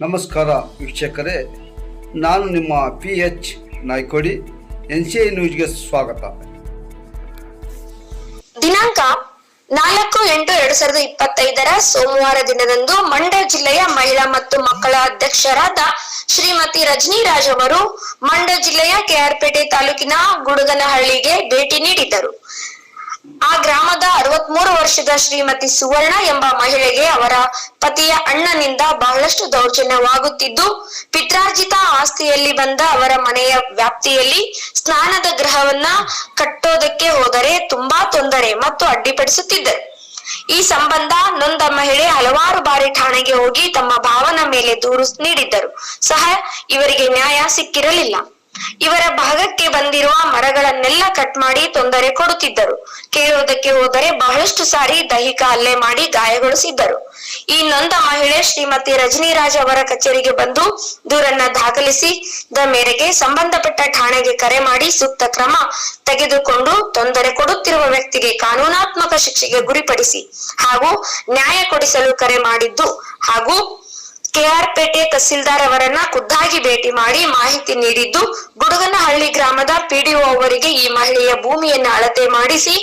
ನಮಸ್ಕಾರ ವೀಕ್ಷಕರೇ, ನಾನು ನಿಮ್ಮ P H Naikodi N C I ನ್ಯೂಸ್ಗೆ ಸ್ವಾಗತ. ದಿನಾಂಕ ನಾಲ್ಕು ಎಂಟು ಎರಡು ಸಾವಿರದ ಇಪ್ಪತ್ತೈದರ ಸೋಮವಾರ ದಿನದಂದು ಮಂಡ್ಯ ಜಿಲ್ಲೆಯ ಮಹಿಳಾ ಮತ್ತು ಮಕ್ಕಳ ಅಧ್ಯಕ್ಷರಾದ ಶ್ರೀಮತಿ ರಜನಿ ರಾಜ್ ಅವರು ಮಂಡ್ಯ ಜಿಲ್ಲೆಯ ಕೆಆರ್ಪೇಟೆ ತಾಲೂಕಿನ ಗುಡುಗನಹಳ್ಳಿಗೆ ಭೇಟಿ ನೀಡಿದ್ದರು. ಆ ಗ್ರಾಮದ ಅರವತ್ಮೂರು ವರ್ಷದ ಶ್ರೀಮತಿ ಸುವರ್ಣ ಎಂಬ ಮಹಿಳೆಗೆ ಅವರ ಪತಿಯ ಅಣ್ಣನಿಂದ ಬಹಳಷ್ಟು ದೌರ್ಜನ್ಯವಾಗುತ್ತಿದ್ದು, ಪಿತ್ರಾರ್ಜಿತ ಆಸ್ತಿಯಲ್ಲಿ ಬಂದ ಅವರ ಮನೆಯ ವ್ಯಾಪ್ತಿಯಲ್ಲಿ ಸ್ನಾನದ ಗೃಹವನ್ನ ಕಟ್ಟೋದಕ್ಕೆ ಹೋದರೆ ತುಂಬಾ ತೊಂದರೆ ಮತ್ತು ಅಡ್ಡಿಪಡಿಸುತ್ತಿದ್ದರು ಈ ಸಂಬಂಧ ನೊಂದ ಮಹಿಳೆ ಹಲವಾರು ಬಾರಿ ಠಾಣೆಗೆ ಹೋಗಿ ತಮ್ಮ ಭಾವನ ಮೇಲೆ ದೂರು ನೀಡಿದ್ದರು. ಸಹ ಇವರಿಗೆ ನ್ಯಾಯ ಸಿಕ್ಕಿರಲಿಲ್ಲ. ಇವರ ಭಾಗಕ್ಕೆ ಬಂದಿರುವ ಮರಗಳನ್ನೆಲ್ಲ ಕಟ್ ಮಾಡಿ ತೊಂದರೆ ಕೊಡುತ್ತಿದ್ದರು. ಕೇಳುವುದಕ್ಕೆ ಹೋದರೆ ಬಹಳಷ್ಟು ಸಾರಿ ದೈಹಿಕ ಹಲ್ಲೆ ಮಾಡಿ ಗಾಯಗೊಳಿಸಿದ್ದರು. ಈ ನೊಂದ ಮಹಿಳೆ ಶ್ರೀಮತಿ ರಜನಿರಾಜ್ ಅವರ ಕಚೇರಿಗೆ ಬಂದು ದೂರನ್ನ ದಾಖಲಿಸಿದ ಮೇರೆಗೆ ಸಂಬಂಧಪಟ್ಟ ಠಾಣೆಗೆ ಕರೆ ಮಾಡಿ ಸೂಕ್ತ ಕ್ರಮ ತೆಗೆದುಕೊಂಡು ತೊಂದರೆ ಕೊಡುತ್ತಿರುವ ವ್ಯಕ್ತಿಗೆ ಕಾನೂನಾತ್ಮಕ ಶಿಕ್ಷೆಗೆ ಗುರಿಪಡಿಸಿ ಹಾಗೂ ನ್ಯಾಯ ಕೊಡಿಸಲು ಕರೆ ಮಾಡಿದ್ದು ಹಾಗೂ ಕೆಆರ್ಪೇಟೆ ತಹಸೀಲ್ದಾರ್ ಅವರನ್ನ ಖುದ್ದಾಗಿ ಭೇಟಿ ಮಾಡಿ ಮಾಹಿತಿ ನೀಡಿದ್ದು, ಗುಡುಗನಹಳ್ಳಿ ಗ್ರಾಮದ ಪಿಡಿಒ ಅವರಿಗೆ ಈ ಮಹಿಳೆಯ ಭೂಮಿಯನ್ನು ಅಳತೆ ಮಾಡಿಸಿ,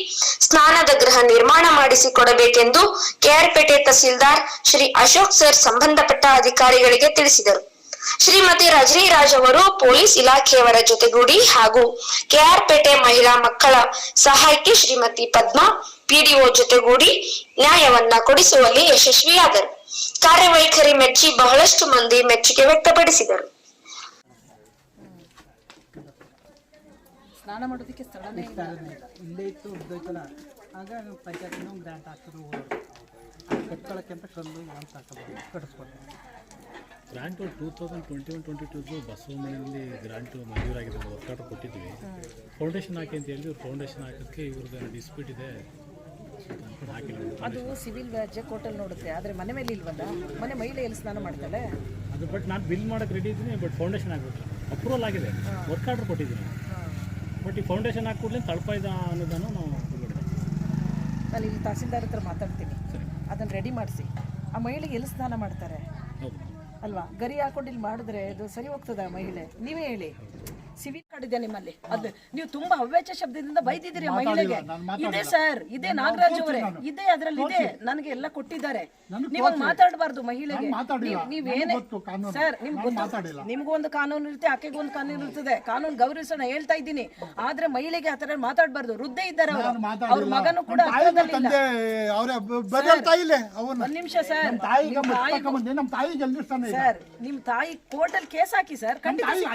ಸ್ನಾನದ ಗೃಹ ನಿರ್ಮಾಣ ಮಾಡಿಸಿ ಕೊಡಬೇಕೆಂದು ಕೆಆರ್ಪೇಟೆ ತಹಸೀಲ್ದಾರ್ ಶ್ರೀ ಅಶೋಕ್ ಸರ್ ಸಂಬಂಧಪಟ್ಟ ಅಧಿಕಾರಿಗಳಿಗೆ ತಿಳಿಸಿದರು. ಶ್ರೀಮತಿ ರಜನಿ ರಾಜ್ ಅವರು ಪೊಲೀಸ್ ಇಲಾಖೆಯವರ ಜೊತೆಗೂಡಿ ಹಾಗೂ ಕೆಆರ್ ಪೇಟೆ ಮಹಿಳಾ ಮಕ್ಕಳ ಸಹಾಯಕಿ ಶ್ರೀಮತಿ ಪದ್ಮಾ ಪಿಡಿಒ ಜೊತೆಗೂಡಿ ನ್ಯಾಯವನ್ನ ಕೊಡಿಸುವಲ್ಲಿ ಯಶಸ್ವಿಯಾದರು. ಕಾರ್ಯವೈಖರಿ ಮೆಚ್ಚಿ ಬಹಳಷ್ಟು ಮಂದಿ ಮೆಚ್ಚುಗೆ ವ್ಯಕ್ತಪಡಿಸಿದರು. ಸ್ನಾನ ಮಾಡೋದಕ್ಕೆ ಸ್ಥಳನೇ ಇಲ್ಲ. ಇತ್ತು ಉದ್ದೈತಲ್ಲ ಆಗ ಪಂಚಾಯತಿನ ಗ್ರ್ಯಾಂಟ್ ಹಾಕಿದ್ರು. ಕಟ್ಕೊಳಕ್ಕೆ ಅಂತ ಕಲ್ಲು ಅಂತ ಹಾಕಬಹುದು ಕಟ್ಟಿಸ್ಕೊಂಡು grant two thousand twenty one twenty ಟೂದು ಬಸವಮನೆಯಲ್ಲಿ ಗ್ರಾಂಟು ಮಂಜೂರಾಗಿದೆ ಆರ್ಡರ್ ಕೊಟ್ಟಿದ್ವಿ ಫೌಂಡೇಶನ್ ಹಾಕಿ ಅಂತ ಹೇಳಿದ್ರು ಫೌಂಡೇಶನ್ ಹಾಕೋದಕ್ಕೆ ಇವ್ರದ್ದು ಡಿಸ್ಪ್ಯೂಟ್ ಇದೆ. ಅದು ಸಿವಿಲ್ ವ್ಯಾಜ್ಯ ಕೋರ್ಟಲ್ಲಿ ನೋಡುತ್ತೆ. ಆದರೆ ಮನೆ ಮೇಲೆ ಇಲ್ವಲ್ಲ? ಮನೆ ಮಹಿಳೆ ಎಲ್ಲಿ ಸ್ನಾನ ಮಾಡ್ತಾಳೆ? ಅದು ಬಟ್ ನಾನು ಬಿಲ್ ಮಾಡಕ್ಕೆ ರೆಡಿ ಇದ್ದೀನಿ ಬಟ್ ಫೌಂಡೇಶನ್ ಆಗಬೇಕು ಅಪ್ರೂವಲ್ ಆಗಿದೆ. ವರ್ಕ್ ಆರ್ಡರ್ ಕೊಟ್ಟಿದ್ದೀನಿ. ಬಟ್ ಈ ಫೌಂಡೇಶನ್ ಹಾಕಿ ಕೂಡಲೇ ತಳಪ ಇದೆ ಅನ್ನೋದನ್ನು ನಾವು. ನಾನು ಇಲ್ಲಿ ತಹಸೀಲ್ದಾರ್ ಹತ್ರ ಮಾತಾಡ್ತೀನಿ. ಅದನ್ನು ರೆಡಿ ಮಾಡಿಸಿ. ಆ ಮಹಿಳೆಗೆ ಎಲ್ಲಿ ಸ್ನಾನ ಮಾಡ್ತಾರೆ? ಅಲ್ವಾ? ಗರಿ ಹಾಕೊಂಡು ಇಲ್ಲಿ ಮಾಡಿದ್ರೆ ಅದು ಸರಿ ಹೋಗ್ತದ ಆ ಮಹಿಳೆ? ನೀವೇ ಹೇಳಿ. ಇದೆ ನಿಮ್ಮಲ್ಲಿ? ಅದು ನೀವು ತುಂಬಾ ಅವ್ಯಾಚ ಶಬ್ದದಿಂದ ಬೈದಿದ್ದೀರಿ ಮಹಿಳೆಗೆ. ಇದೆ ಸರ್ ಇದೆ ನಾಗರಾಜ್ ಅವರೇ. ಇದೆ ಅದ್ರಲ್ಲಿ ಇದೆ. ನನಗೆ ಎಲ್ಲ ಕೊಟ್ಟಿದ್ದಾರೆ. ನೀವು ಮಾತಾಡಬಾರ್ದು ಮಹಿಳೆಗೆ. ನೀವ್- ನೀವೇನೇ ಸರ್ ನಿಮ್ಗೆ ನಿಮ್ಗೂ ಒಂದು ಕಾನೂನು ಇರುತ್ತೆ ಆಕೆಗೂ ಒಂದು ಕಾನೂನು ಇರ್ತದೆ. ಕಾನೂನು ಗೌರವಿಸೋಣ ಹೇಳ್ತಾ ಇದ್ದೀನಿ. ಆದ್ರೆ ಮಹಿಳೆಗೆ ಆತರ ಮಾತಾಡಬಾರ್ದು. ವೃದ್ಧೆ ಇದ್ದಾರೆ ಅವರು. ಅವ್ರ ಮಗನು ಕೂಡ ಒಂದ್ ನಿಮಿಷ ಸರ್. ನಿಮ್ ತಾಯಿ ಸರ್ ನಿಮ್ ತಾಯಿ ಕೋರ್ಟಲ್ಲಿ ಕೇಸ್ ಹಾಕಿ ಸರ್. ಖಂಡಿತ ತಾಯಿ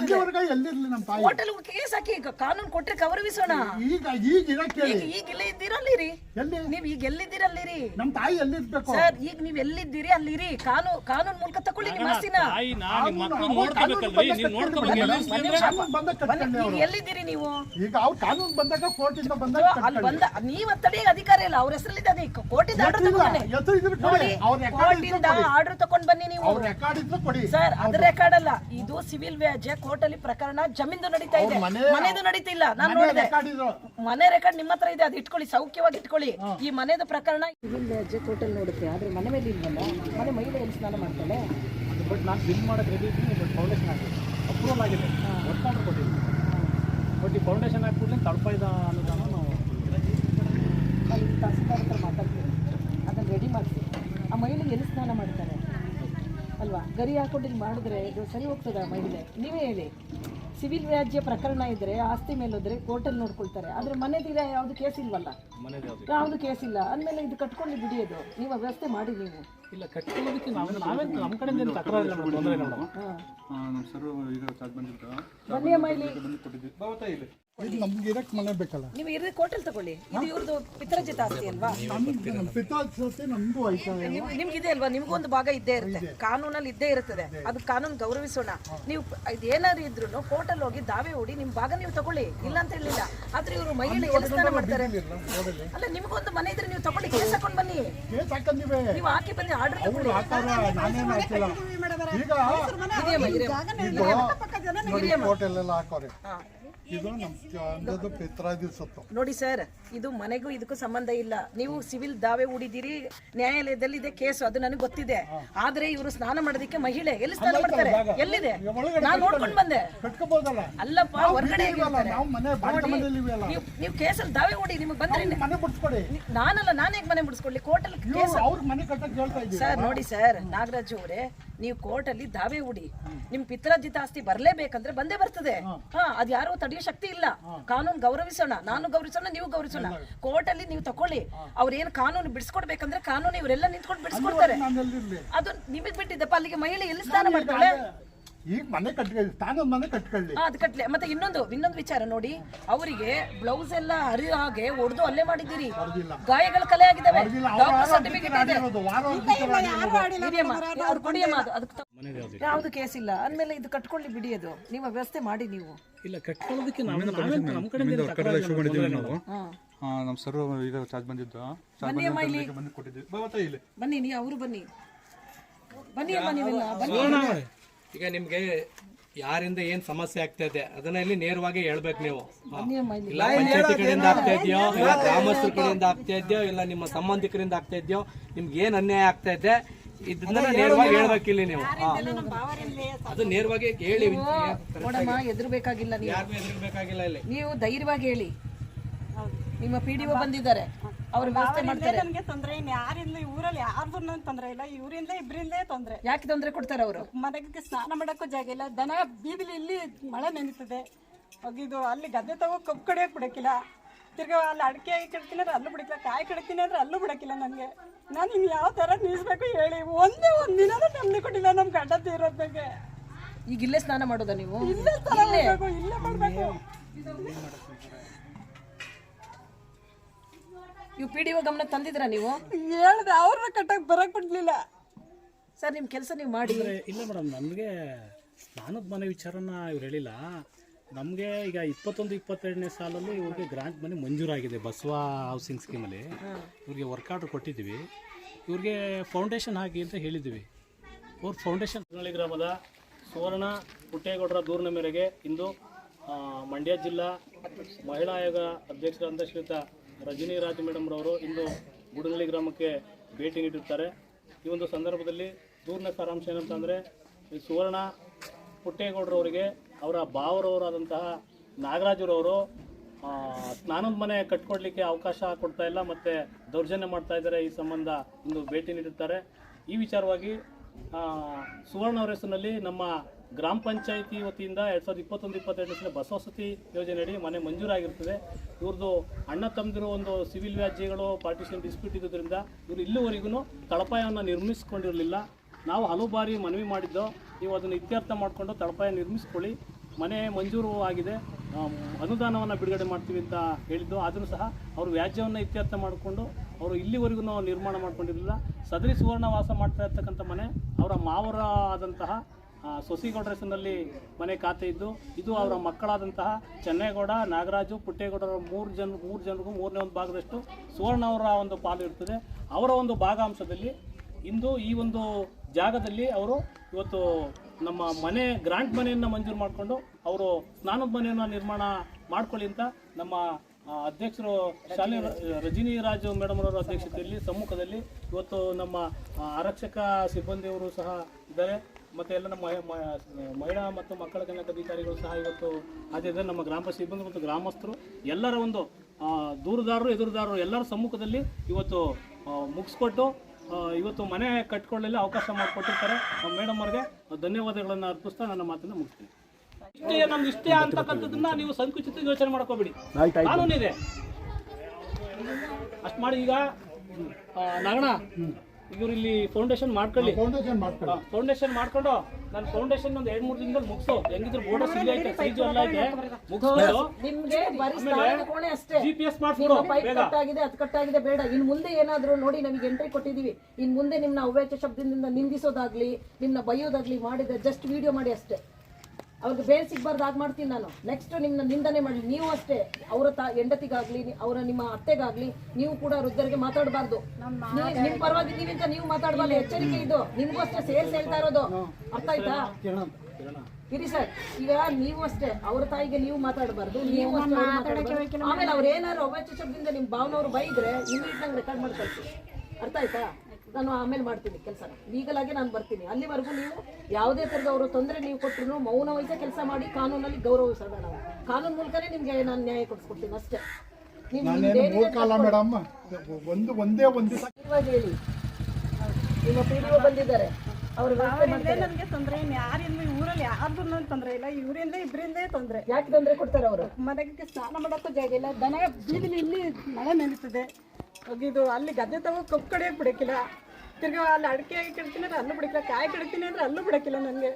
ನಮ್ಮ ಕೇಸ್ ಹಾಕಿ ಈಗ ಕಾನೂನು ಕೊಟ್ರೆ ಗೌರವಿಸೋಣ ಈಗ ಈಗ ಈಗ ಇಲ್ಲೇ ಇದ್ದೀರಲ್ಲಿರಿ ಎಲ್ಲಿ? ನೀವ್ ಈಗ ಎಲ್ಲಿದ್ದೀರಲ್ಲಿರಿ? ತಾಯಿ ಎಲ್ಲಿರ್ಬೇಕು? ಸರ್ ಈಗ ನೀವ್ ಎಲ್ಲಿದ್ದೀರಿ ಅಲ್ಲಿರಿ. ಕಾನೂನು ಕಾನೂನು ಮೂಲಕ ತಕೊಳ್ಳಿ ನಿಮ್ಮ ಆಸ್ತಿನ. ತಾಯಿ ನಾನು ನಿಮ್ಮ ಮಕ್ಕಳು ನೋಡ್ಕೋಬೇಕಲ್ರಿ. ನೀವು ನೋಡ್ಕೋಬೇಕು ಕಾನೂನು ಬಂದ ಬನ್ನಿ, ಈಗ ಎಲ್ಲಿದ್ದೀರಿ ನೀವು? ಈಗ ಅವ್ರು ಕಾನೂನು ಬಂದಾಗ ಕೋರ್ಟಿಂದ ಬಂದಾಗ ಅಲ್ಲಿ ಬಂದ ನೀವ್ ತಡೆಯ ಅಧಿಕಾರ ಇಲ್ಲ ಅವ್ರ ಹೆಸರಲ್ಲಿದೆ ಅದು. ಕೋರ್ಟಿಂದ ಆರ್ಡರ್ ತಗೊಂಡ್ ಬನ್ನಿ. ಎತ್ತು ಇದ್ರ ನೋಡಿ ಕೊಡಿ ಅವ್ರ ರೆಕಾರ್ಡ್ ಕೋರ್ಟಿಂದ ಆರ್ಡರ್ ತಗೊಂಡ್ ಬನ್ನಿ ನೀವು. ಅವ್ರ ರೆಕಾರ್ಡ್ ಇದ್ರೆ ಕೊಡಿ. ಸರ್ ಅದ್ರ ರೆಕಾರ್ಡ್ ಅಲ್ಲ. ಇದು ಸಿವಿಲ್ ವ್ಯಾಜ್ಯ ಕೋರ್ಟ್ ಅಲ್ಲಿ ಪ್ರಕರಣ ಜಮೀನ್ದು ನಡೀತಾ ಇದೆ. ಮನೆ- ಮನೆದು ನಡೀತಿಲ್ಲ ನಾನು ಮನೆ ನೋಡಿದೆ. ಮನೆ ರೆಕಾರ್ಡ್ ನಿಮ್ಮ ಹತ್ರ ಇದೆ ಅದು ಇಟ್ಕೊಳ್ಳಿ ಸೌಖ್ಯವಾಗಿ ಇಟ್ಕೊಳ್ಳಿ. ಈ ಮನೆಯದು ಪ್ರಕರಣ ಸಿವಿಲ್ ಅಜ್ಜಿ ಹೋಟೆಲ್ ನೋಡುತ್ತೆ ಆದ್ರೆ ಮನೆ ಮೇಲೆ ಇಲ್ವಲ್ಲ ಮನೆ ಮಹಿಳೆ ಎಲ್ಲಿ ಸ್ನಾನ ಮಾಡ್ತಾಳೆ ಬಟ್ ನಾನು ಬಿಲ್ ಮಾಡೋದು ರೆಡಿ ಇದ್ದೀನಿ ಬಟ್ ಫೌಂಡೇಶನ್ ಆಗಿದೆ ಅಪ್ರೂವಲ್ ಆಗಿದೆ. ವರ್ಕ್ ಆರ್ಡರ್ ಕೊಟ್ಟಿದ್ದೀನಿ. ಬಟ್ ಈ ಫೌಂಡೇಶನ್ ಕೂಡಲೇ ತಳಪ ಇದೆ ಅನ್ನೋದನ್ನು ನಾವು ತಹಸೀಲ್ದಾರ್ ಹತ್ರ ಮಾತಾಡ್ತೀನಿ. ಅದನ್ನ ರೆಡಿ ಮಾಡ್ತೀವಿ ಆ ಮಹಿಳೆ ಎಲ್ಲಿ ಸ್ನಾನ ಮಾಡ್ತಾರೆ? ಅಲ್ವಾ? ಗರಿ ಹಾಕೊಂಡು ಇಲ್ಲಿ ಮಾಡಿದ್ರೆ ಇದು ಸರಿ ಹೋಗ್ತದೆ ಆ ಮಹಿಳೆ? ನೀವೇ ಹೇಳಿ. ಸಿವಿಲ್ ವ್ಯಾಜ್ಯ ಪ್ರಕರಣ ಇದ್ರೆ ಆಸ್ತಿ ಮೇಲೆ ಹೋದ್ರೆ ಕೋರ್ಟಲ್ಲಿ ನೋಡ್ಕೊಳ್ತಾರೆ. ಆದ್ರೆ ಮನೆದಿರ ಯಾವ್ದು ಕೇಸ್ ಇಲ್ವಲ್ಲ? ಯಾವ್ದು ಕೇಸ್ ಇಲ್ಲ. ಅಂದ್ಮೇಲೆ ಇದು ಕಟ್ಕೊಂಡು ಬಿಡಿಯೋದು ನೀವು ವ್ಯವಸ್ಥೆ ಮಾಡಿ ನೀವು. ಇಲ್ಲ ಕಟ್ಕೊಳ್ಳೋದಕ್ಕೆ ನಾವೇ ನಾವೇನು ನಮ್ಮ ಕಡೆಯಿಂದ ಏನು ತಕರಾರು ಇಲ್ಲ ಮೇಡಮ್ ತೊಂದರೆ ಇಲ್ಲ ಮೇಡಮ್. ಬನ್ನಿ ಅಮ್ಮ ಇಲ್ಲಿ. ಇದು ನಮ್ಗೆ ಇರಕ್ಕೆ ಮನೆ ಬೇಕಲ್ಲ. ನೀವು ಇರೋದು ಹೋಟೆಲ್ ತಗೊಳ್ಳಿ. ಇದು ಇವ್ರದ್ದು ಪಿತರಜಿತ ಆಸ್ತಿ ಅಲ್ವಾ? ನಮ್ದು ನಮ್ಮ ಪಿತಾಶ್ರತೆ ನಮಗೂ ಆಯ್ತಾ ನಿಮ್ ನಿಮ್ಗಿದೆ ಅಲ್ವಾ? ನಿಮ್ಗೊಂದು ಭಾಗ ಇದ್ದೇ ಇರುತ್ತೆ. ಕಾನೂನಲ್ಲಿ ಇದ್ದೇ ಇರ್ತದೆ ಅದು ಕಾನೂನು ಗೌರವಿಸೋಣ. ನೀವು ಇದೇನಾದ್ರು ಇದ್ರು ಹೋಟೆಲ್ ಹೋಗಿ ದಾವೆ ಓಡಿ ನಿಮ್ ಭಾಗ ನೀವು ತಗೊಳ್ಳಿ. ಇಲ್ಲ ಅಂತ ಹೇಳಿಲ್ಲ. ಆದ್ರೆ ಇವರು ಮಹಿಳೆ ಮಾಡ್ತಾರೆ. ಅಲ್ಲ ನಿಮ್ಗೊಂದು ಮನೆ ಇದ್ರೆ ನೀವು ತಗೊಳ್ಳಿ. ಕೇಸ್ ಹಾಕೊಂಡ್ ಬನ್ನಿ. ಕೇಸ್ ಹಾಕಂದಿವೆ. ನೀವು ಹಾಕಿ ಬನ್ನಿ ಆರ್ಡರ್ ತಗೊಳ್ಳಿ ಹಾಕಾರ ನಾನೇನು ಹಾಕಿಲ್ಲ. ಈಗ ಹಿರಿಯಮ್ಮ. ಹೋಟೆಲ್ ಎಲ್ಲ ಹಾಕೋರೆ. ಹಾ. ಇದು ನಮ್ಮ ಅಂದದ್ದು ಪಿತ್ರಾದಿ ಸತ್ತು ನೋಡಿ ಸರ್ ಇದು ಮನೆಗೂ ಇದಕ್ಕೂ ಸಂಬಂಧ ಇಲ್ಲ. ನೀವು ಸಿವಿಲ್ ದಾವೆ ಹೂಡಿದಿರಿ ನ್ಯಾಯಾಲಯದಲ್ಲಿ ಇದೆ ಕೇಸು ಅದು ನನಗೆ ಗೊತ್ತಿದೆ. ಆದ್ರೆ ಇವರು ಸ್ನಾನ ಮಾಡೋದಕ್ಕೆ ಮಹಿಳೆ ಎಲ್ಲಿ ಸ್ನಾನ ಮಾಡ್ತಾರೆ? ಎಲ್ಲಿದೆ? ನಾನು ನೋಡ್ಕೊಂಡು ಬಂದೆ. ಅಲ್ಲಪ್ಪ ಹೊರಗಡೆ. ನಾವು ಕೇಸಲ್ಲಿ ದಾವೆ ಹೂಡಿ ನಿಮಗೆ ಬಂದ್ರೆ ಮನೆ ಬಿಡ್ಸ್ಕೊಡಿ. ನಾನಲ್ಲ ನಾನು ಹೇಗೆ ಮನೆ ಬಿಡಿಸ್ಕೊಳ್ಳಿ ಕೋರ್ಟಲ್ಲಿ ಕೇಸ್ ಅವ್ರ ಮನೆ ಹೇಳ್ತಾ ಸರ್ ನೋಡಿ ಸರ್ ನಾಗರಾಜ್ ಅವರೇ ನೀವು ಕೋರ್ಟ್ ಅಲ್ಲಿ ದಾವೆ ಹೂಡಿ. ನಿಮ್ ಪಿತ್ರಾರ್ಜಿತ ಆಸ್ತಿ ಬರ್ಲೇಬೇಕಂದ್ರೆ ಬಂದೇ ಬರ್ತದೆ. ಹಾ. ಅದ್ ಯಾರು ತಡೆಯೋ ಶಕ್ತಿ ಇಲ್ಲ. ಕಾನೂನು ಗೌರವಿಸೋಣ ನಾನು ಗೌರವಿಸೋಣ ನೀವು ಗೌರವಿಸೋಣ. ಕೋರ್ಟ್ ಅಲ್ಲಿ ನೀವು ತಕೊಳ್ಳಿ. ಅವ್ರೇನ್ ಕಾನೂನು ಬಿಡಿಸ್ಕೊಡ್ಬೇಕಂದ್ರೆ ಕಾನೂನು ಇವರೆಲ್ಲ ನಿಂತ್ಕೊಂಡು ಬಿಡಿಸ್ಕೊಡ್ತಾರೆ. ಅದು ನಿಮಗ್ ಬಿಟ್ಟಿದ್ದಪ್ಪ ಅಲ್ಲಿಗೆ ಮಹಿಳೆ ಎಲ್ಲಿ ಸ್ನಾನ ಮಾಡ್ತಾಳೆ? ಈಗ ಮನೆ ಕಟ್ಕೊಳ್ಳಿ ತಾನೊಂದು ಮನೆ ಕಟ್ಕೊಳ್ಳಿ. ಅದು ಕಟ್ಲೆ. ಮತ್ತೆ ಇನ್ನೊಂದು ಇನ್ನೊಂದು ವಿಚಾರ ನೋಡಿ. ಅವರಿಗೆ ಬ್ಲೌಸ್ ಎಲ್ಲ ಹರಿಯೋ ಹಾಗೆ ಹೊಡೆದು ಅಲ್ಲೇ ಮಾಡಿದ್ದೀರಿ. ಗಾಯಗಳ ಕಲೆ ಆಗಿದ್ದಾವೆ. ಹೊಡ್ದಿಲ್ಲ, ಅವ್ರು ಡಾಕ್ಟರ್ ಯಾರೋ ಸರ್ಟಿಫಿಕೇಟ್ ಇದೆ. ಇರೋದು, ವಾರ ಹೊಡ್ದಿದ್ದಾರೆ. ಹಿರಿಯಮ್ಮ, ಅವ್ರು ಕುಡಿಯಮ್ಮ ಅದು ಅದಕ್ಕೆ ತ- ಯಾವ್ದು ಕೇಸ್ ಇಲ್ಲ. ಅಂದ್ಮೇಲೆ ಇದು ಕಟ್ಕೊಳ್ಳಿ ಬಿಡಿ ಅದು. ನೀವು ವ್ಯವಸ್ಥೆ ಮಾಡಿ ನೀವು. ಇಲ್ಲ ಕಟ್ಕೊಳ್ಳೋದಕ್ಕೆ ನಾವು ನಮ್ಮ ಕಡೆಯಿಂದ ಏನು ತಕರಾರು ಇಲ್ಲ, ತೊಂದ್ರೆ ಇಲ್ಲ. ನಮ್ಮ ಸರ್ ಈಗ ಚಾರ್ಜ್ ಬಂದಿದ್ದು. ಬನ್ನಿ ಅಮ್ಮ ಇಲ್ಲಿ. ಬಂದು ಕೊಟ್ಟಿದ್ವಿ ಬಾಬಾ ಇಲ್ಲಿ. ಬನ್ನಿ ನೀವು ಅವರು ಬನ್ನಿ. ಬನ್ನಿ ಅಮ್ಮ ನೀವೆಲ್ಲ ಬನ್ನಿ. ಈಗ ನಿಮ್ಗೆ ಯಾರಿಂದ ಏನ್ ಸಮಸ್ಯೆ ಆಗ್ತಾ ಇದೆ ಅದನ್ನ ಇಲ್ಲಿ ನೇರವಾಗಿ ಹೇಳ್ಬೇಕು ನೀವು. ಇಲ್ಲಿ. ಇಲ್ಲ ಪಂಚಾಯತಿ ಕಡೆಯಿಂದ ಆಗ್ತಾ ಇದೆಯೋ ಇಲ್ಲ ಗ್ರಾಮಸ್ಥರ ಕಡೆಯಿಂದ ಆಗ್ತಾ ಇದೆಯೋ ಇಲ್ಲ ನಿಮ್ಮ ಸಂಬಂಧಿಕರಿಂದ ಆಗ್ತಾ ಇದೆಯೋ ನಿಮ್ಗೆ ಏನ್ ಅನ್ಯಾಯ ಆಗ್ತಾ ಇದೆ ಇದನ್ನ ನೇರವಾಗಿ ಹೇಳ್ಬೇಕಿಲ್ಲಿ ನೀವು. ಹಾ. ಅದು ನೇರವಾಗಿ ಹೇಳಿ ನೋಡಮ್ಮ ಎದುರ್ಬೇಕಾಗಿಲ್ಲ ನೀವು. ಎದುರ್ಬೇಕಾಗಿಲ್ಲ ಇಲ್ಲಿ. ನೀವು ಧೈರ್ಯವಾಗಿ ಹೇಳಿ. ನಿಮ್ಮ ಪಿ ಡಿ ಒ ಬಂದಿದ್ದಾರೆ. ಅವ್ರ ವ್ಯವಸ್ಥೆ ಮಾಡ್ತಾರೆ. ನನಗೆ ತೊಂದರೆ ಯಾರಿಂದ ಊರಲ್ಲಿ ಯಾರ್ದು ತೊಂದರೆ ಇಲ್ಲ. ಇವರಿಂದ ಇಬ್ಬರಿಂದೇ ತೊಂದರೆ. ಯಾಕೆ ತೊಂದರೆ ಕೊಡ್ತಾರೆ ಅವರು? ಮನೆಗೆ ಸ್ನಾನ ಮಾಡಕ್ಕೂ ಜಾಗ ಇಲ್ಲ. ದನ ಬೀದಿಲಿ ಇಲ್ಲಿ ಮಳೆ ನೆನೀತದೆ. ಇದು ಅಲ್ಲಿ ಗದ್ದೆ ತಗೋ ಕಬ್ಬು ಕಡಿಯೋಕೆ ಬಿಡಕ್ಕಿಲ್ಲ. ತಿರ್ಗಾ ಅಲ್ಲಿ ಅಡಿಕೆ ಕಡ್ತೀನಿ ಅಂದ್ರೆ ಅಲ್ಲೂ ಬಿಡಕ್ಕಿಲ್ಲ. ಕಾಯಿ ಕಡ್ತೀನಿ ಅಂದ್ರೆ ಅಲ್ಲೂ ಬಿಡಕ್ಕಿಲ್ಲ ನನಗೆ. ನಾನು ಇನ್ನು ಯಾವ ಥರ ನೀಸ್ಬೇಕು ಹೇಳಿ. ಒಂದೇ ಒಂದು ದಿನನೂ ನೆಮ್ಮದಿ ಕೊಟ್ಟಿಲ್ಲ ನಮ್ಮ ಗಡ್ಡ ತೀರೋದ ಬಗ್ಗೆ. ಈಗ ಇಲ್ಲೇ ಸ್ನಾನ ಮಾಡೋದಾ ನೀವು? ಇಲ್ಲೇ ಸ್ನಾನ ಮಾಡಬೇಕು ಇಲ್ಲೇ ಮಾಡಬೇಕು. ನೀವು ಪಿ ಡಿ ಒ ಗಮನ ತಂದಿದ್ದೀರಾ ನೀವು? ಹೇಳ್ದೆ ಅವ್ರನ್ನ ಕಟ್ಟಕ್ಕೆ ಬರಕ್ ಬಿಡ್ಲಿಲ್ಲ. ಸರ್ ನಿಮ್ಮ ಕೆಲಸ ನೀವು ಮಾಡಿ. ಅಂದ್ರೆ ಇಲ್ಲ ಮೇಡಮ್ ನಮಗೆ ಸ್ನಾನದ ಮನೆ ವಿಚಾರನ ಇವ್ರು ಹೇಳಿಲ್ಲ. ನಮಗೆ ಈಗ ಇಪ್ಪತ್ತೊಂದು ಇಪ್ಪತ್ತೆರಡನೇ ಸಾಲಲ್ಲಿ ಇವ್ರಿಗೆ ಗ್ರಾಂಟ್ ಮನೆ ಮಂಜೂರಾಗಿದೆ ಬಸವ ಹೌಸಿಂಗ್ ಸ್ಕೀಮಲ್ಲಿ ಇವ್ರಿಗೆ ವರ್ಕ್ ಆರ್ಡರ್ ಕೊಟ್ಟಿದ್ದೀವಿ. ಇವ್ರಿಗೆ ಫೌಂಡೇಶನ್ ಹಾಕಿ ಅಂತ ಹೇಳಿದ್ದೀವಿ. ಅವ್ರ ಫೌಂಡೇಶನ್ ಹೊನ್ನಳ್ಳಿ ಗ್ರಾಮದ ಸುವರ್ಣ ಪುಟ್ಟೇಗೌಡರ ದೂರಿನ ಮೇರೆಗೆ ಇಂದು ಆ, ಮಂಡ್ಯ ಜಿಲ್ಲಾ ಮಹಿಳಾ ಆಯೋಗ ಅಧ್ಯಕ್ಷರಂತ ಶ್ರೀಯುತ ರಜನಿ ರಾಜ್ ಮೇಡಮ್ರವರು ಇಂದು ಗುಡನಳ್ಳಿ ಗ್ರಾಮಕ್ಕೆ ಭೇಟಿ ನೀಡಿರ್ತಾರೆ ಈ ಒಂದು ಸಂದರ್ಭದಲ್ಲಿ ದೂರಿನ ಸಾರಾಂಶ ಏನಂತಂದರೆ ಸುವರ್ಣ ಪುಟ್ಟೇಗೌಡರವರಿಗೆ ಅವರ ಭಾವರವರಾದಂತಹ ನಾಗರಾಜರವರು ಸ್ನಾನದ ಮನೆ ಕಟ್ಕೊಡ್ಲಿಕ್ಕೆ ಅವಕಾಶ ಕೊಡ್ತಾ ಇಲ್ಲ, ಮತ್ತು ದೌರ್ಜನ್ಯ ಮಾಡ್ತಾ ಇದ್ದಾರೆ ಈ ಸಂಬಂಧ ಇಂದು ಭೇಟಿ ನೀಡಿರ್ತಾರೆ ಈ ವಿಚಾರವಾಗಿ ಸುವರ್ಣ ಅವರ ಹೆಸರಿನಲ್ಲಿ ನಮ್ಮ ಗ್ರಾಮ ಪಂಚಾಯಿತಿ ವತಿಯಿಂದ ಎರಡು ಸಾವಿರದ ಇಪ್ಪತ್ತೊಂದು ಇಪ್ಪತ್ತೆರಡು ಬಸವಸತಿ ಯೋಜನೆಯಡಿ ಮನೆ ಮಂಜೂರಾಗಿರ್ತದೆ ಇವ್ರದ್ದು ಅಣ್ಣ ತಮ್ಮದಿರೋ ಒಂದು ಸಿವಿಲ್ ವ್ಯಾಜ್ಯಗಳು ಪಾರ್ಟಿಷನ್ ಡಿಸ್ಪ್ಯೂಟ್ ಇದ್ದುದರಿಂದ ಇವರು ಇಲ್ಲಿವರೆಗೂ ತಳಪಾಯವನ್ನು ನಿರ್ಮಿಸ್ಕೊಂಡಿರಲಿಲ್ಲ. ನಾವು ಹಲವು ಬಾರಿ ಮನವಿ ಮಾಡಿದ್ದೋ, ನೀವು ಅದನ್ನು ಇತ್ಯರ್ಥ ಮಾಡಿಕೊಂಡು ತಳಪಾಯ ನಿರ್ಮಿಸ್ಕೊಳ್ಳಿ. ಮನೆ ಮಂಜೂರು ಆಗಿದೆ. ಅನುದಾನವನ್ನು ಬಿಡುಗಡೆ ಮಾಡ್ತೀವಿ ಅಂತ ಹೇಳಿದ್ದು. ಆದರೂ ಸಹ ಅವರು ವ್ಯಾಜ್ಯವನ್ನು ಇತ್ಯರ್ಥ ಮಾಡಿಕೊಂಡು ಅವರು ಇಲ್ಲಿವರೆಗೂ ನಿರ್ಮಾಣ ಮಾಡ್ಕೊಂಡಿರಲಿಲ್ಲ. ಸದರಿ ಸುವರ್ಣ ವಾಸ ಮಾಡ್ತಾ ಇರ್ತಕ್ಕಂಥ ಮನೆ, ಅವರ ಮಾವರ ಆದಂತಹ ಆ, ಸೊಸಿಗೌಡರ ಹೆಸರಿನಲ್ಲಿ ಮನೆ ಖಾತೆ ಇದ್ದು ಇದು ಅವರ ಮಕ್ಕಳಾದಂತಹ ಚೆನ್ನೇಗೌಡ ನಾಗರಾಜು ಪುಟ್ಟೇಗೌಡರ ಮೂರು ಜನ ಮೂರು ಜನರಿಗೂ ಮೂರನೇ ಒಂದು ಭಾಗದಷ್ಟು ಸುವರ್ಣ ಅವರ ಒಂದು ಪಾಲು ಇರ್ತದೆ. ಅವರ ಒಂದು ಭಾಗಾಂಶದಲ್ಲಿ ಇಂದು ಈ ಒಂದು ಜಾಗದಲ್ಲಿ ಅವರು ಇವತ್ತು ನಮ್ಮ ಮನೆ ಗ್ರಾಂಟ್ ಮನೆಯನ್ನು ಮಂಜೂರು ಮಾಡಿಕೊಂಡು ಅವರು ಸ್ನಾನದ ಮನೆಯನ್ನು ನಿರ್ಮಾಣ ಮಾಡ್ಕೊಳ್ಳಿ ಅಂತ ನಮ್ಮ ಅಧ್ಯಕ್ಷರು ಶಾಲೆ ರಜನಿ ರಾಜು ಮೇಡಮ್ ಅವರ ಅಧ್ಯಕ್ಷತೆಯಲ್ಲಿ ಸಮ್ಮುಖದಲ್ಲಿ ಇವತ್ತು ನಮ್ಮ ಆರಕ್ಷಕ ಸಿಬ್ಬಂದಿಯವರು ಸಹ ಇದ್ದಾರೆ. ಮತ್ತು ಎಲ್ಲ ನಮ್ಮ ಮಹಿಳಾ ಮತ್ತು ಮಕ್ಕಳ ಕಲ್ಯಾಣ ಅಧಿಕಾರಿಗಳು ಸಹ ಇವತ್ತು ಹಾಜರಿದ್ದಾರೆ. ನಮ್ಮ ಗ್ರಾಮ ಸಿಬ್ಬಂದಿ ಮತ್ತು ಗ್ರಾಮಸ್ಥರು ಎಲ್ಲರ ಒಂದು ದೂರದಾರರು ದೂರುದಾರರು ಎದುರುದಾರರು ಎಲ್ಲರ ಸಮ್ಮುಖದಲ್ಲಿ ಇವತ್ತು ಮುಗಿಸ್ಕೊಟ್ಟು ಇವತ್ತು ಮನೆ ಕಟ್ಕೊಳ್ಳಲು ಅವಕಾಶ ಮಾಡಿಕೊಟ್ಟಿರ್ತಾರೆ. ಮೇಡಮ್ ಅವ್ರಿಗೆ ಧನ್ಯವಾದಗಳನ್ನು ಅರ್ಪಿಸ್ತಾ ನನ್ನ ಮಾತನ್ನು ಮುಗಿಸ್ತೀನಿ. ಇಷ್ಟೇ ನಮ್ಮ ಇಷ್ಟೇ ಅಂತಕ್ಕಂಥದ್ದನ್ನ ನೀವು ಸಂಕುಚಿತ ಯೋಚನೆ ಮಾಡ್ಕೋಬೇಡಿ. ಕಾನೂನಿದೆ. ಅಷ್ಟು ಮಾಡಿ ಈಗ ನಾಗಣ. ಇವ್ರು ಇಲ್ಲಿ ಫೌಂಡೇಶನ್ ಮಾಡ್ಕೊಳ್ಳಿ. ಫೌಂಡೇಶನ್ ಮಾಡ್ಕೊಳ್ಳಿ. ಫೌಂಡೇಶನ್ ಮಾಡ್ಕೊಂಡು ನಾನು ಫೌಂಡೇಶನ್ ಒಂದು ಎರಡ್ ಮೂರು ದಿನದಲ್ಲಿ ಮುಗಿಸು. ಹೆಂಗಿದ್ರು ಬೋರ್ಡರ್ ಸಿಲ್ ಐತೆ ಸೈಜು ಎಲ್ಲ ಐತೆ ನಿಮ್ಗೆ ಬರೀ ಕೋಣೆ ಅಷ್ಟೇ. ಜಿಪಿಎಸ್ ಪೈಪ್ ಬೇಗ. ಕಟ್ಟಾಗಿದೆ ಅದು ಕಟ್ಟಾಗಿದೆ ಬೇಡ. ಇನ್ ಮುಂದೆ ಏನಾದ್ರು ನೋಡಿ ನಮಗೆ ಎಂಟ್ರಿ ಕೊಟ್ಟಿದೀವಿ. ಇನ್ ಮುಂದೆ ನಿಮ್ನ ಅವ್ಯಾಚ ಶಬ್ದದಿಂದ ನಿಂದಿಸೋದಾಗ್ಲಿ ನಿಮ್ನ ಬೈಯೋದಾಗ್ಲಿ ಮಾಡಿದ್ರೆ ಜಸ್ಟ್ ವಿಡಿಯೋ ಮಾಡಿ ಅಷ್ಟೇ. ಅವ್ರಿಗೆ ಬೇರೆ ಸಿಗ್ಬಾರ್ದು ಹಾಗೆ ಮಾಡ್ತೀನಿ ನಾನು. ನೆಕ್ಸ್ಟ್ ನಿಮ್ಮನ್ನ ನಿಂದನೆ ಮಾಡಿ ನೀವು ಅಷ್ಟೇ. ಅವರ ತಾ ಹೆಂಡತಿಗಾಗ್ಲಿ ಅವರ ನಿಮ್ಮ ಅತ್ತೆಗಾಗ್ಲಿ ನೀವು ಕೂಡ ವೃದ್ಧರಿಗೆ ಮಾತಾಡಬಾರ್ದು. ನಿಮ್ ಪರವಾಗಿ ಅಂತ ನೀವು ಮಾತಾಡಬಾರ್ದು. ಎಚ್ಚರಿಕೆ ಇದು. ನಿಮ್ಗೂ ಅಷ್ಟೇ ಸೇರ್ಸಿ ಹೇಳ್ತಾ ಇರೋದು. ಅರ್ಥ ಆಯ್ತಾ? ಇರಿ ಸರ್. ಈಗ ನೀವು ಅಷ್ಟೇ. ಅವ್ರ ತಾಯಿಗೆ ನೀವು ಮಾತಾಡಬಾರ್ದು. ನೀವು. ಆಮೇಲೆ ಅವ್ರ ಏನಾದ್ರು ಅವಾಚ್ಯ ಶಬ್ದದಿಂದ ನಿಮ್ ಭಾವನವ್ರು ಬೈದ್ರೆ ನಂಗೆ ರೆಕಾರ್ಡ್ ಮಾಡಿ ಕಳ್ಸಿ ಅರ್ಥ ಆಯ್ತಾ? ನಾನು ಆಮೇಲೆ ಮಾಡ್ತೀನಿ ಕೆಲಸ ಲೀಗಲ್ ಆಗಿ ನಾನು ಬರ್ತೀನಿ. ಅಲ್ಲಿವರೆಗೂ ನೀವು ಯಾವುದೇ ಥರದ ಅವರು ತೊಂದರೆ ನೀವು ಕೊಟ್ಟರು ಮೌನ ವಹಿಸೇ ಕೆಲಸ ಮಾಡಿ ಕಾನೂನಲ್ಲಿ ಗೌರವಿಸೋಣ ನಾವು ಕಾನೂನು ಮೂಲಕನೇ ನಿಮ್ಗೆ ನಾನು ನ್ಯಾಯ ಕೊಡಿಸ್ಕೊಡ್ತೀನಿ ಅಷ್ಟೇ. ಒಂದು ಒಂದೇ ಒಂದು ಇವಾಗ ಹೇಳಿ. ನಿಮ್ಮ ಪಿ ಬಂದಿದ್ದಾರೆ. ಅವ್ರ ನನಗೆ ತೊಂದರೆ. ಏನು ಯಾರಿಂದ ಊರಲ್ಲಿ ಯಾರ್ದು ತೊಂದರೆ ಇಲ್ಲ. ಇವರಿಂದ ಇಬ್ಬರಿಂದೇ ತೊಂದರೆ. ಯಾಕೆ ತೊಂದರೆ ಕೊಡ್ತಾರೆ ಅವರು? ಮನೆಗೆ ಸ್ನಾನ ಮಾಡೋಕ್ಕೂ ಜಾಗ ಇಲ್ಲ. ದನ ಬೀದಿಲಿ ಇಲ್ಲಿ ಮಳೆ ನೆನೀತದೆ ಇದು ಅಲ್ಲಿ ಗದ್ದೆ ತಗೋ ಕಬ್ಬು ಕಡಿಯೋಕೆ ಬಿಡಕಿಲ್ಲ ತಿರ್ಗಾ ಅಲ್ಲಿ ಅಡಿಕೆ ಕಿಡ್ತೀನಿ ಅಂದ್ರೆ ಅಲ್ಲೂ ಬಿಡಕ್ಕಿಲ್ಲ. ಕಾಯಿ ಕಿಡ್ತೀನಿ ಅಂದ್ರೆ ಅಲ್ಲೂ ಬಿಡಕ್ಕಿಲ್ಲ ನನಗೆ.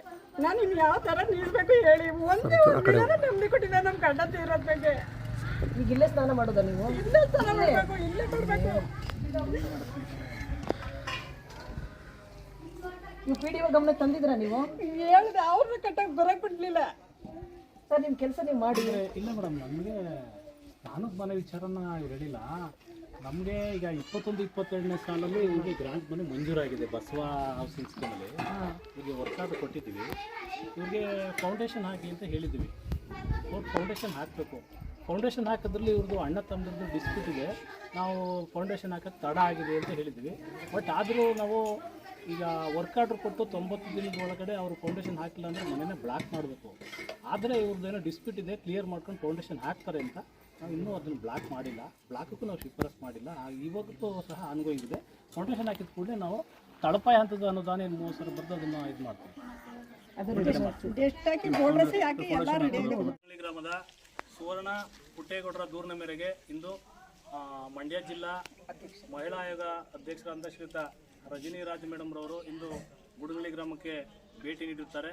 ನಾನು ಇನ್ನು ಯಾವ ಥರ ನಿಲ್ಬೇಕು ಹೇಳಿ. ಒಂದೇ ಒಂದು ನಂಬಿ ಕೊಟ್ಟಿಲ್ಲ ನಮ್ಮ ಗಂಡ ಇರೋದ್ ಬಗ್ಗೆ. ಈಗ ಇಲ್ಲೇ ಸ್ನಾನ ಮಾಡೋದ ನೀವು? ಇಲ್ಲೇ ಸ್ನಾನ ಮಾಡಬೇಕು ಇಲ್ಲೇ ಕೊಡಬೇಕು. ನೀವು ಪಿ ಡಿ ಗಮನಕ್ಕೆ ತಂದಿದ್ರಾ ನೀವು? ಹೇಳಿದೆ ಅವ್ರನ್ನ ಕಟ್ಟಕ್ಕೆ ಬರಕ್ ಬಿಡ್ಲಿಲ್ಲ. ಸರ್ ನಿಮ್ಮ ಕೆಲಸ ನೀವು ಮಾಡಿದ್ರೆ ಇಲ್ಲ ಮೇಡಮ್ ನಮಗೆ ನಾನು ಮನೆ ವಿಚಾರನ ಹೇಳಿಲ್ಲ. ನಮಗೆ ಈಗ ಇಪ್ಪತ್ತೊಂದು ಇಪ್ಪತ್ತೆರಡನೇ ಸಾಲಲ್ಲಿ ಇವ್ರಿಗೆ ಗ್ರಾಂಟ್ ಮನೆ ಮಂಜೂರಾಗಿದೆ ಬಸವ ಹೌಸಿಂಗ್ ಸ್ಕೀಮಲ್ಲಿ ಇವ್ರಿಗೆ ವರ್ಕ್ ಆರ್ಡರ್ ಕೊಟ್ಟಿದ್ದೀವಿ. ಇವ್ರಿಗೆ ಫೌಂಡೇಶನ್ ಹಾಕಿ ಅಂತ ಹೇಳಿದ್ದೀವಿ. ಅವ್ರು ಫೌಂಡೇಶನ್ ಹಾಕಬೇಕು. ಫೌಂಡೇಶನ್ ಹಾಕಿದ್ರಲ್ಲಿ ಇವ್ರದ್ದು ಅಣ್ಣ ತಮ್ಮದ್ರದ್ದು ಡಿಸ್ಪ್ಯೂಟ್ ಇದೆ. ನಾವು ಫೌಂಡೇಶನ್ ಹಾಕೋದು ತಡ ಆಗಿದೆ ಅಂತ ಹೇಳಿದ್ವಿ ಬಟ್ ಆದರೂ ನಾವು ಈಗ ವರ್ಕ್ ಆರ್ಡ್ರ್ ಕೊಟ್ಟು ತೊಂಬತ್ತು ದಿನದ ಒಳಗಡೆ ಅವರು ಫೌಂಡೇಶನ್ ಹಾಕಿಲ್ಲ ಅಂದರೆ ಮನೆಯೇ ಬ್ಲಾಕ್ ಮಾಡಬೇಕು. ಆದರೆ ಇವ್ರದ್ದು ಏನೋ ಡಿಸ್ಪ್ಯೂಟ್ ಇದೆ ಕ್ಲಿಯರ್ ಮಾಡ್ಕೊಂಡು ಫೌಂಡೇಶನ್ ಹಾಕ್ತಾರೆ ಅಂತ. ನಾವು ಇನ್ನೂ ಅದನ್ನು ಬ್ಲಾಕ್ ಮಾಡಿಲ್ಲ. ಬ್ಲಾಕಕ್ಕೂ ನಾವು ಶಿಫಾರಸ್ ಮಾಡಿಲ್ಲ. ಆ ಇವತ್ತು ಸಹ ಅನುಭವ ಇದೆ. ಫೌಂಡೇಶನ್ ಹಾಕಿದ ಕೂಡಲೇ ನಾವು ತಳಪಾಯ ಹಂತದ ಅನುದಾನ ಏನು ಮೂವತ್ತು ಸಾವಿರ ಬರ್ತದೆ ಅದನ್ನು ಇದು ಮಾಡ್ತೀವಿ. ಗ್ರಾಮದ ಸುವರ್ಣ ಪುಟ್ಟೇಗೌಡರ ದೂರಿನ ಮೇರೆಗೆ ಇಂದು ಮಂಡ್ಯ ಜಿಲ್ಲಾ ಮಹಿಳಾ ಆಯೋಗ ಅಧ್ಯಕ್ಷರಾದಂಥ ಶ್ರೀಯುತ ರಜನಿ ರಾಜ್ ಮೇಡಮ್ ರವರು ಇಂದು ಗುಡುಗಳಿ ಗ್ರಾಮಕ್ಕೆ ಭೇಟಿ ನೀಡುತ್ತಾರೆ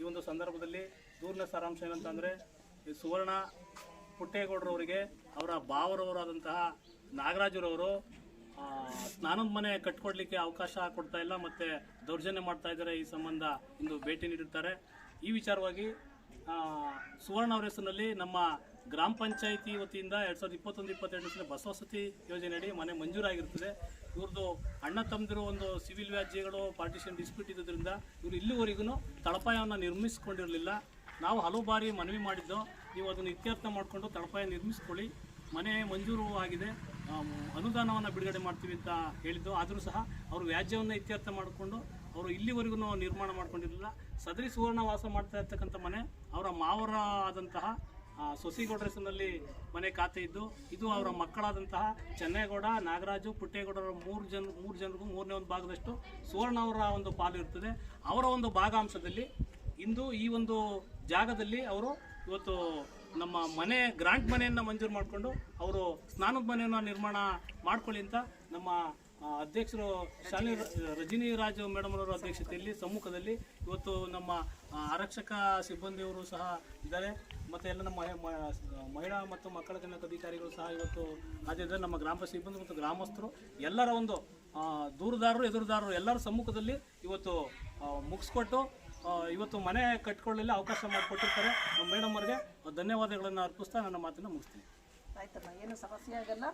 ಈ ಒಂದು ಸಂದರ್ಭದಲ್ಲಿ ದೂರಿನ ಸಾರಾಂಶ ಏನಂತಂದರೆ ಈ ಸುವರ್ಣ ಪುಟ್ಟೇಗೌಡರವರಿಗೆ, ಅವರ ಭಾವರವರಾದಂತಹ ನಾಗರಾಜರವರು ಸ್ನಾನದ ಮನೆ ಕಟ್ಕೊಡ್ಲಿಕ್ಕೆ ಅವಕಾಶ ಕೊಡ್ತಾ ಇಲ್ಲ, ಮತ್ತೆ ದೌರ್ಜನ್ಯ ಮಾಡ್ತಾ ಇದ್ದಾರೆ ಈ ಸಂಬಂಧ ಇಂದು ಭೇಟಿ ನೀಡಿರ್ತಾರೆ. ಈ ವಿಚಾರವಾಗಿ ಸುವರ್ಣ ಅವರ ಹೆಸರಿನಲ್ಲಿ ನಮ್ಮ ಗ್ರಾಮ ಪಂಚಾಯಿತಿ ವತಿಯಿಂದ ಎರಡು ಸಾವಿರದ ಇಪ್ಪತ್ತೊಂದು ಇಪ್ಪತ್ತೆರಡು ಬಸವಸತಿ ಯೋಜನೆಯಡಿ ಮನೆ ಮಂಜೂರಾಗಿರ್ತದೆ ಇವ್ರದ್ದು ಅಣ್ಣ ತಮ್ಮದಿರೋ ಒಂದು ಸಿವಿಲ್ ವ್ಯಾಜ್ಯಗಳು, ಪಾರ್ಟಿಷನ್ ಡಿಸ್ಪ್ಯೂಟ್ ಇರೋದ್ರಿಂದ ಇವರು ಇಲ್ಲಿವರೆಗೂ ತಳಪಾಯವನ್ನು ನಿರ್ಮಿಸಿಕೊಂಡಿರಲಿಲ್ಲ. ನಾವು ಹಲವು ಬಾರಿ ಮನವಿ ಮಾಡಿದ್ದು ನೀವು ಅದನ್ನು ಇತ್ಯರ್ಥ ಮಾಡಿಕೊಂಡು ತಳಪಾಯ ನಿರ್ಮಿಸ್ಕೊಳ್ಳಿ. ಮನೆ ಮಂಜೂರು ಆಗಿದೆ. ಅನುದಾನವನ್ನು ಬಿಡುಗಡೆ ಮಾಡ್ತೀವಿ ಅಂತ ಹೇಳಿದ್ದು. ಆದರೂ ಸಹ ಅವರು ವ್ಯಾಜ್ಯವನ್ನು ಇತ್ಯರ್ಥ ಮಾಡಿಕೊಂಡು ಅವರು ಇಲ್ಲಿವರೆಗೂ ನಿರ್ಮಾಣ ಮಾಡ್ಕೊಂಡಿರಲಿಲ್ಲ. ಸದರಿ ಸುವರ್ಣ ವಾಸ ಮಾಡ್ತಾ ಇರ್ತಕ್ಕಂಥ ಮನೆ, ಅವರ ಮಾವರ ಆದಂತಹ ಸೊಸಿಗೌಡ ಮನೆ ಖಾತೆ ಇದ್ದು, ಇದು ಅವರ ಮಕ್ಕಳಾದಂತಹ ಚೆನ್ನೇಗೌಡ, ನಾಗರಾಜು ಪುಟ್ಟೇಗೌಡರ ಮೂರು ಜನ, ಮೂರು ಜನರಿಗೂ ಮೂರನೇ ಒಂದು ಭಾಗದಷ್ಟು ಸುವರ್ಣ ಅವರ ಒಂದು ಪಾಲು ಇರ್ತದೆ. ಅವರ ಒಂದು ಭಾಗಾಂಶದಲ್ಲಿ ಇಂದು ಈ ಒಂದು ಜಾಗದಲ್ಲಿ ಅವರು ಇವತ್ತು ನಮ್ಮ ಮನೆ ಗ್ರಾಂಟ್ ಮನೆಯನ್ನು ಮಂಜೂರು ಮಾಡಿಕೊಂಡು ಅವರು ಸ್ನಾನದ ಮನೆಯನ್ನು ನಿರ್ಮಾಣ ಮಾಡ್ಕೊಳ್ಳಿ ಅಂತ ನಮ್ಮ ಅಧ್ಯಕ್ಷರು ಶಾಲಿ ರಜನಿ ರಾಜು ಮೇಡಮ್ ಅವರ ಅಧ್ಯಕ್ಷತೆಯಲ್ಲಿ ಸಮ್ಮುಖದಲ್ಲಿ ಇವತ್ತು ನಮ್ಮ ಆರಕ್ಷಕ ಸಿಬ್ಬಂದಿಯವರು ಸಹ ಇದ್ದಾರೆ. ಮತ್ತು ಎಲ್ಲ ನಮ್ಮ ಮಹಿ- ಮಹಿಳಾ ಮತ್ತು ಮಕ್ಕಳ ಕಲ್ಯಾಣ ಅಧಿಕಾರಿಗಳು ಸಹ ಇವತ್ತು ಹಾಜರಿದ್ದಾರೆ. ನಮ್ಮ ಗ್ರಾಮ ಸಿಬ್ಬಂದಿ ಮತ್ತು ಗ್ರಾಮಸ್ಥರು, ಎಲ್ಲರ ಒಂದು ದೂರದಾರರು ದೂರುದಾರರು, ಎದುರುದಾರರು ಎಲ್ಲರ ಸಮ್ಮುಖದಲ್ಲಿ ಇವತ್ತು ಮುಗಿಸ್ಕೊಟ್ಟು ಇವತ್ತು ಮನೆ ಕಟ್ಕೊಳ್ಳಲಿ ಅವಕಾಶ ಮಾಡಿಕೊಟ್ಟಿರ್ತಾರೆ. ಮೇಡಮ್ ಅವರಿಗೆ ಧನ್ಯವಾದಗಳನ್ನು ಅರ್ಪಿಸ್ತಾ ನನ್ನ ಮಾತನ್ನು ಮುಗಿಸ್ತೀನಿ. ಆಯ್ತಮ್ಮ, ಏನು ಸಮಸ್ಯೆ ಆಗಲ್ಲ.